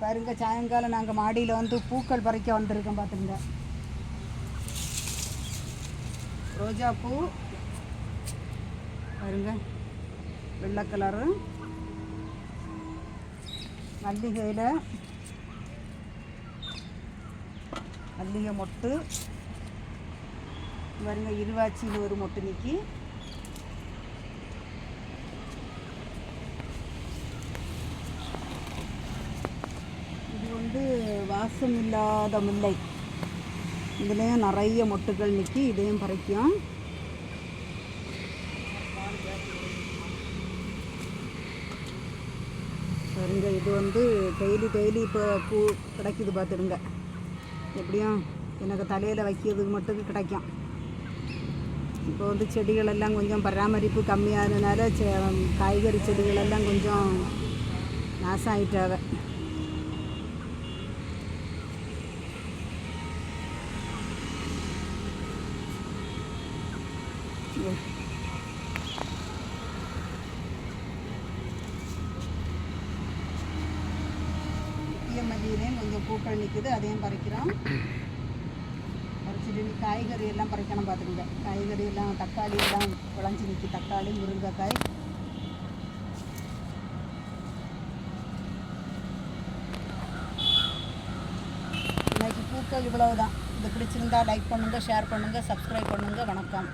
பாருங்க சாயங்காலம் நாங்கள் மாடியில் வந்து பூக்கள் பறிக்க வந்திருக்கோம் பார்த்துங்க ரோஜா பூ பாருங்க வெள்ளை கலரு மல்லிகையில் மல்லிகை மொட்டு பாருங்க இருவாச்சியில் ஒரு மொட்டு நிற்கி இது வந்து வாசம் இல்லாத முல்லை இதுலேயும் நிறைய மொட்டுகள் நிற்கி இதையும் பறிக்கும் சரிங்க இது வந்து டெய்லி டெய்லி இப்போ பூ கிடைக்குது பார்த்துடுங்க. எப்படியும் எனக்கு தலையில் வைக்கிறதுக்கு மட்டும் கிடைக்கும். இப்போ வந்து செடிகளெல்லாம் கொஞ்சம் பராமரிப்பு கம்மியானதுனால செ காய்கறி செடிகளெல்லாம் கொஞ்சம் நாசம் ஆயிட்டாவ முக்கிய மல்லியிலையும் கொஞ்சம் பூக்கள் நிற்குது அதையும் பறிக்கிறோம். பறிச்சுட்டு காய்கறி எல்லாம் பறிக்கணும் பார்த்துக்கோங்க. காய்கறி எல்லாம் தக்காளி எல்லாம் குழஞ்சி நிற்கி தக்காளி முருங்கைக்காய். இன்னைக்கு பூக்கள் இவ்வளவுதான். இது பிடிச்சிருந்தா லைக் பண்ணுங்கள் ஷேர் பண்ணுங்கள் சப்ஸ்கிரைப் பண்ணுங்கள் வணக்கம்.